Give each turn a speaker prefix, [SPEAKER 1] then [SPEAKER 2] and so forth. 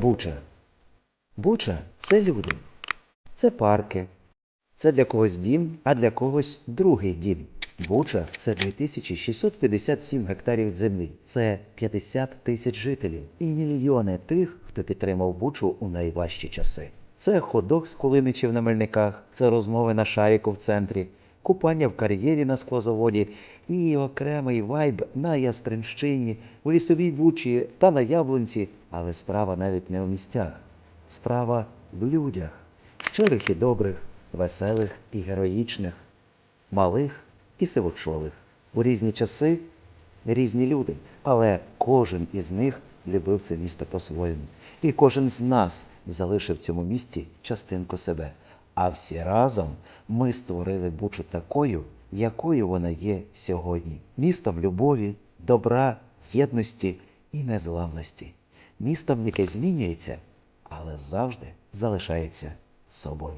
[SPEAKER 1] Буча. Буча це люди. Це парки. Це для когось дім, а для когось другий дім. Буча це 2657 гектарів землі. Це 50 тисяч жителів і мільйони тих, хто підтримав Бучу у найважчі часи. Це ходок з кулиничів на мельниках, це розмови на шаріку в центрі, купання в кар'єрі на склозаводі і окремий вайб на Ястринщині, у лісовій бучі та на Яблунці. Але справа навіть не у місцях. Справа в людях, щирих і добрих, веселих і героїчних, малих і сивочолих. У різні часи різні люди, але кожен із них любив це місто по-своєму. І кожен з нас залишив в цьому місті частинку себе. А всі разом ми створили Бучу такою, якою вона є сьогодні. Містом любові, добра, єдності і незламності. Містом, яке змінюється, але завжди залишається собою.